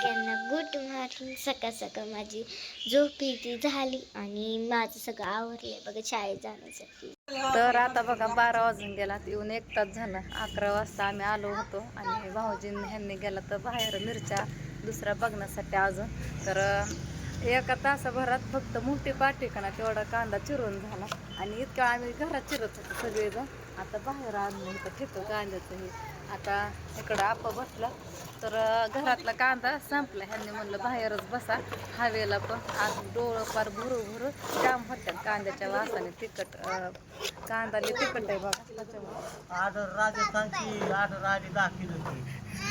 सगळ्यांना good morning. सकाळ सकाळ माझी झोपी ती झाली आणि माझं सगळं आवरलंय बघा शाळेत जाण्यासाठी. तर आता बघा बारा वाजून गेला येऊन एक तास झाला. अकरा वाजता आम्ही आलो होतो आणि भाऊजींनी ह्यांनी गेला तर बाहेर मिरच्या दुसऱ्या बघण्यासाठी अजून. तर एका तासाभरात फक्त मोठी पाठी का ना तेवढा कांदा चिरून झाला. आणि इतका आम्ही घरात चिरत होतो सगळेजण. आता बाहेर आणलं होतं ठेवतो कांद्याचं हे. आता इकडं आपा बसला. तर घरातला कांदा संपला. ह्यांनी म्हणलं बाहेरच बसा. हवेला पण आज डोळं फार भरू भरू जाम होत्या कांद्याच्या वासाने तिखट कांदा तिखट आहे बघा. राजस्थानची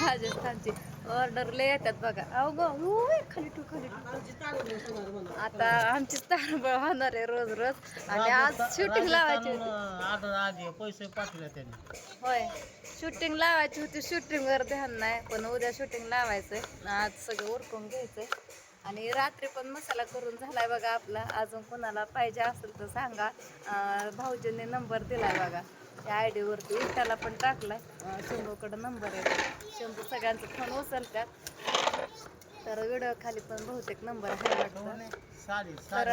राजस्थानची. ऑर्डर लय येतात बघा. अहो ग खाली ठेव खाली आता आमची तारबळ होणार आहे रोज रोज. आणि आज शूटिंग लावायची होती. पैसे पाठवले त्यांनी. होय. शूटिंग लावायची होती शूटिंग वर ध्यान नाही पण उद्या शूटिंग लावायचंय. आज सगळं उरकून घ्यायचंय. आणि रात्री पण मसाला करून झालाय बघा आपला. अजून कोणाला पाहिजे असेल तर सांगा. भाऊजींनी नंबर दिलाय बघा. त्या आय डीवरती त्याला पण टाकलाय. अं, शंभूकडं नंबर आहे शंभू सगळ्यांचा फोन उचलतात. तर व्हिडिओ खाली पण बहुतेक नंबर आहे तर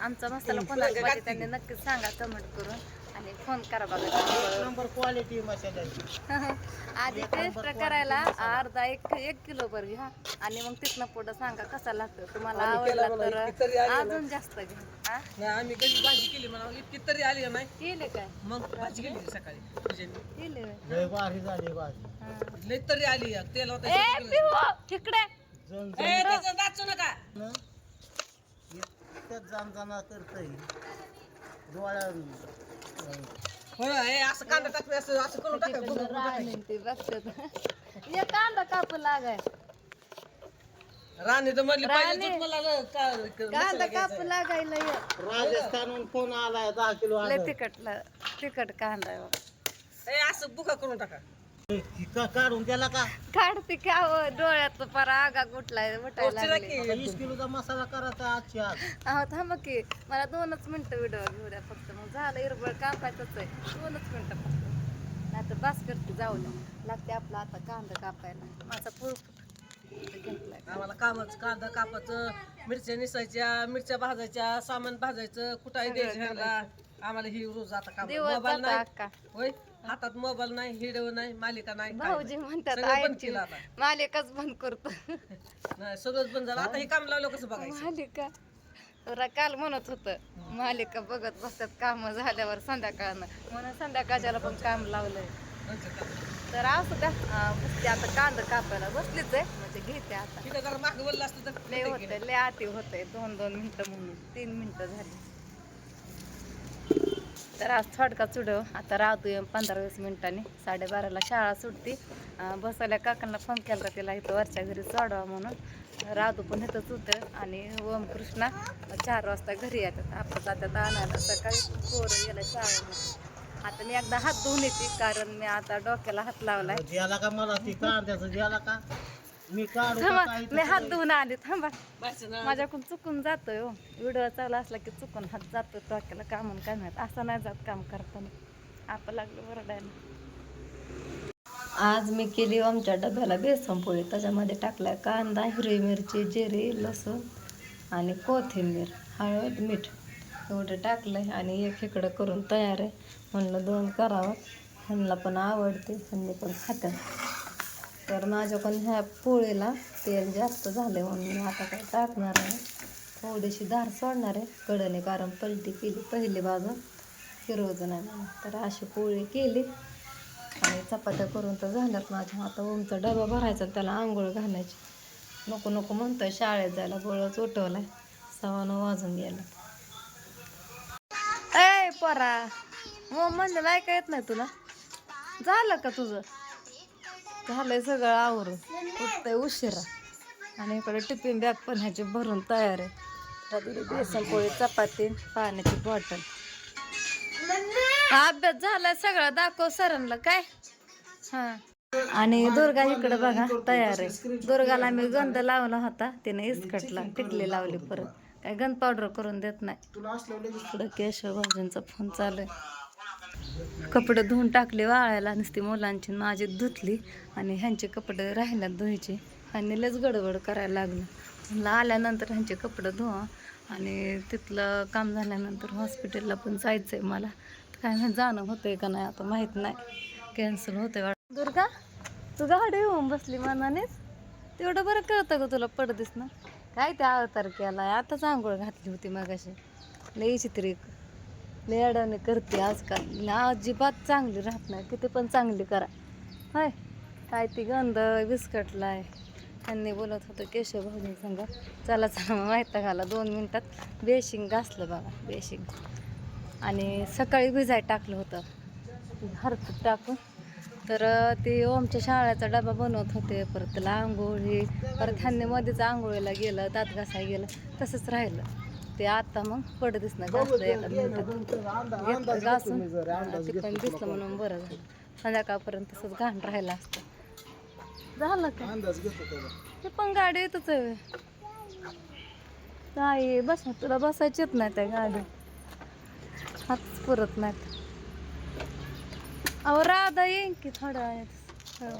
आमचा मसाला कोणाला पाहिजे त्यांनी नक्कीच सांगा कमेंट करून आणि फोन करा बघा. नंबर क्वालिटी आधी टेस्ट करायला अर्धा एक एक किलो भर घ्या. आणि मग तिथनं पुढं सांगा कसा लागतो. तुम्हाला आवडला तर अजून जास्त घ्या. हा? नाही आम्ही कधी भाजी केली म्हणा इतकी तरी आली का नाही केले काय? मग भाजी केली होती सकाळी पूजेने. केले होय. लय भारी झाली भाजी. हा. लय तरी आली या. तेल होतं ए पिऊ तिकडे. जण ए, त्याचं नाचू नका. जण इतकं जाणजाना करतय. डोळ्या होय हे असं कांदा टाकलं असं असं करून टाका तिकडं राणी ते बघतात ये कांदा कापू लागाय. राणी तर म्हणली पाहिजे राणी. तूच मला ल- का- क- कांदा मसाला घ्यायचा? कापू लागायला ये? राजस्थानहून फोन आलाय दहा किलो लय तिखट ला- तिखट कांदा आहे. ए, असं बुका करून टाका. काढून त्याला का? काढते का हो, डोळ्यात पर आगा गुटलाय उठायला लागले. वीस किलोचा मसाला करायचा आजची आज. अहो थांबा की मला दोनच मिनिटं व्हिडिओ घेऊ द्या फक्त. मग झालं इरबळ कापायचंच आहे. दोनच मिनिटं फक्त. नाही तर बास करते जाऊ द्या. लागते आपला आता कांदा कापायला. माझा पूर आम्हाला कामच कांदा कापायचं मिरच्या निसायच्या मिरच्या भाजायच्या सामान भाजायचं कुठाही द्यायचं ह्याला आम्हाला ही रोज आता काम. दिवस मोबाईल जाता नाही. होय? हातात मोबाईल नाही हिडिओ नाही मालिका नाही काय भाऊजी नाही. म्हणतात सगळं बंद आईची केलं आता. मालिकाच बंद करतो. नाही सगळंच बंद झालं. आता हे काम लावलं कसं बघायचं? मालिका. जरा काल म्हणत होत मालिका बघत बसतात काम झाल्यावर संध्याकाळनं. म्हणून संध्याकाळच्याला पण काम लावलंय. काम. तर असं द्या बसते आता कांदा कापायला बसलीच आहे. म्हणजे घेते आता. ठीक आहे जरा मागं बोललं असतं तर लय होतंय लय आती होतंय. दोन दोन मिनिटं म्हणून. तीन मिनिटं झाली. तर आज थोडका चुडव आता राहतोय पंधरा वीस मिनिटांनी. साडेबाराला शाळा सुटती. बसायला काकांना फोन केला होता तिला इथं वरच्या घरी सोडवा म्हणून. राहतो पण इथंच होतं आणि ओम कृष्णा चार वाजता घरी येतात. आपण जातात आणायला. सकाळी पोरं गेलं शाळेमध्ये. आता मी एकदा हात धुवून येते कारण मी आता डोक्याला हात लावलाय. द्याला का मला ती कांद्याचं द्याला का? मी काढू का थांबा काही मी हात धुवून आले थांबा. माझ्याकडून चुकून जातोय हो. व्हिडिओ चालू असला की चुकून हात जातो डोक्याला कामून काय माहीत असं नाही जात काम करताना. आपण लागलं वरडायला. आज मी केली आमच्या डब्याला बेसन पोळी. त्याच्यामध्ये टाकलाय कांदा हिरवी मिरची जिरे लसूण आणि कोथिंबीर हळद मीठ. एवढं टाकलंय आणि एक इकडं करून तयार आहे. म्हणलं दोन करावं. ह्यांना पण आवडते ह्यांनी पण खातात तर माझ्याकडून ह्या पोळीला तेल जास्त झालं म्हणून मी आता काय टाकणार आहे. थोडीशी धार सोडणार आहे. कडने कारण पलटी केली पहिली बाजू. फिरवायचं नाही तर अशी पोळी केली. आणि चपात्या करून तर झाल्यात माझ्या. आता ओमचा डबा भरायचा त्याला आंघोळ घालायची. नको नको म्हणतोय शाळेत जायला. गोळच उठवलाय. सव्वा नऊ वाजून गेला. परा. मग हो, म्हणजे नाही का येत नाही तुला? झालं का तुझं? झालंय सगळं आवरून. उठतंय उशिरा. आणि इकडे टिफिन बॅग पण ह्याची भरून तयार आहे. रात्री बेसन पोळी चपाती पाण्याची बॉटल. अभ्यास झालाय सगळं. दाखव सरांना काय? हा. आणि दुर्गा इकडे बघा तयार आहे. दुर्गाला मी गंध लावला होता. तिने इस्कटला टिकली लावली परत. काय गंध पावडर करून देत नाही. इकडं केशव भाऊजींचा फोन चालू आहे. कपडे धुवून टाकले वाळायला नुसती मुलांची माझी धुतली आणि ह्यांचे कपडे राहिल्यात धुवायचे. आणि लयच गडबड करायला लागलं. म्हणलं आल्यानंतर ह्यांचे कपडे धुवा आणि तिथलं काम झाल्यानंतर हॉस्पिटलला पण जायचं आहे मला. काय माहीत जाणं होतंय का नाही आता माहीत नाही. कॅन्सल होतंय वाटतं. दुर्गा तू गाडी येऊन बसली मनानेच? तेवढं बरं कळतं ग तुला पडतेस ना? काय ते अवतार केलाय? आताच आंघोळ घातली होती मगाशी. लई चित्री लई अडाणी करते आजकाल. अजिबात चांगली राहत नाही. किती पण चांगली करा. होय. काय ती गंध विस्कटलाय त्यांनी बोलत होतं केशव भाऊजी संग चला चला मग माहीत घाला. दोन मिनटात बेशिंग घासलं बघा बेशिंग. आणि सकाळी भिजाय टाकलं होतं. हरकत टाकून. तर ते ओमच्या शाळेचा डबा बनवत होते. परत त्याला आंघोळी परत ह्यांनी मध्येच आंघोळीला गेलं दात घासाय गेलं तसंच राहिलं. ते आता मग पडत दिसणं घासलं एका मिनिटात घासून. ते पण दिसलं म्हणून बरं झालं. संध्याकाळपर्यंत तसंच घाण राहिलं असतं. झालं का ते पण गाडी येतच आहे. काय बस तुला बसायचीच नाही त्या गाडी. हातच पुरत नाहीत. अहो राधा येईन की थोडं वेळात. हो.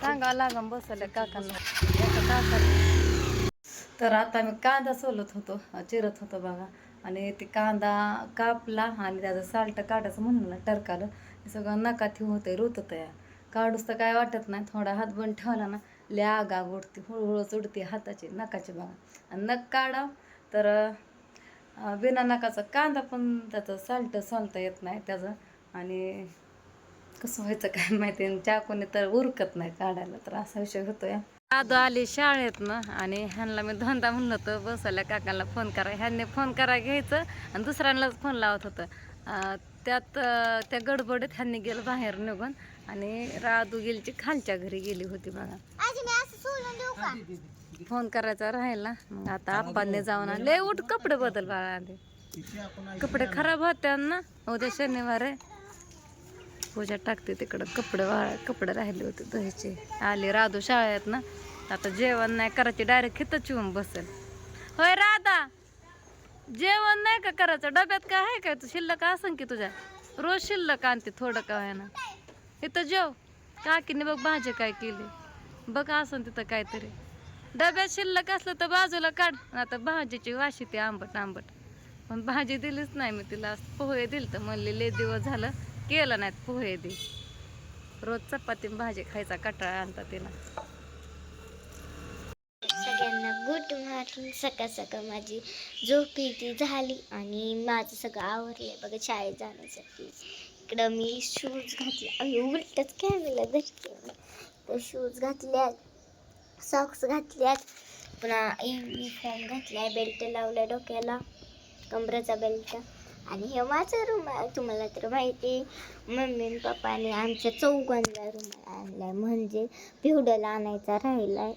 सांगावं लागन बसल्या काकांना. एका काकाला. तर आता मी कांदा सोलत होतो चिरत होतो बघा. आणि ते कांदा कापला आणि त्याचं साल्ट काढायचं म्हणलं ना टरकालं. हे सगळं नकात होतंय रुतत या काढूस तर काय वाटत नाही थोडा हात बंद ठेवला ना ल्यागा आगा उडते हळूहळूच उडते हाताची नकाची बघा. आणि नक काढा. तर अं, बिना नकाचा कांदा पण त्याचं साल्ट सोलता येत नाही त्याचं. आणि कसं व्हायचं काय माहिती? चाकूने तर उरकत नाही काढायला तर असा विषय होतो या दादू आली शाळेत ना आणि ह्यांना मी धंदा म्हणलं होतं बसल्या काकांना फोन करा. ह्यांनी फोन करा घ्यायचं आणि दुसऱ्यांनाच फोन लावत होतं. त्यात त्या गडबडीत ह्यांनी गेलं बाहेर निघून आणि राधू गेलची खालच्या घरी गेली होती बघा. आजी मी असं सोडून देऊ का? फोन करायचा राहिला. मग आता आप्पांनी जाऊन आले "लय उठ कपडे बदल बाळा आपण कपडे खराब होत्या ना उद्या शनिवार आहे. पूजा टाकते तिकडं. कपडे वाळ कपडे राहिले होते धुवायचे. आले राधू शाळेत ना आता जेवण नाही करायचे डायरेक्ट हिथंच येऊन बसेल. होय राधा! जेवण नाही का करायचं? डब्यात काय आहे काय? तू शिल्लक असं की तुझ्या? रोज शिल्लक आणते थोडं का ना इथं जेव. काकीने बघ भाजी काय केली. बघ असं तिथं काहीतरी. डब्यात शिल्लक असलं तर बाजूला काढ. आता भाजीची वाशी ती आंबट आंबट. पण भाजी दिलीच नाही मी तिला. पोहे दिल तर म्हणले लय दिवस झालं. केलं नाहीत पोहे दे रोज चपाती भाजी खायचा कटाळा आणता तिला. सगळ्यांना गुड मॉर्निंग सकाळ सकाळ माझी झोप ती झाली आणि माझं सगळं आवरलं बघा शाळेत जाण्यासाठी. इकडं मी शूज घातले. आणि उलटच कॅमेला धरते तर शूज घातल्यात सॉक्स घातल्यात. पुन्हा युनिफॉर्म घातलाय बेल्ट लावलाय डोक्याला. कमरेचा बेल्ट आणि हे माझा रुमाल तुम्हाला तर माहिती आहे. मम्मी आणि पप्पाने आमच्या चौघांना रुमाल आणलाय. म्हणजे पिवड्याला आणायचा राहिला आहे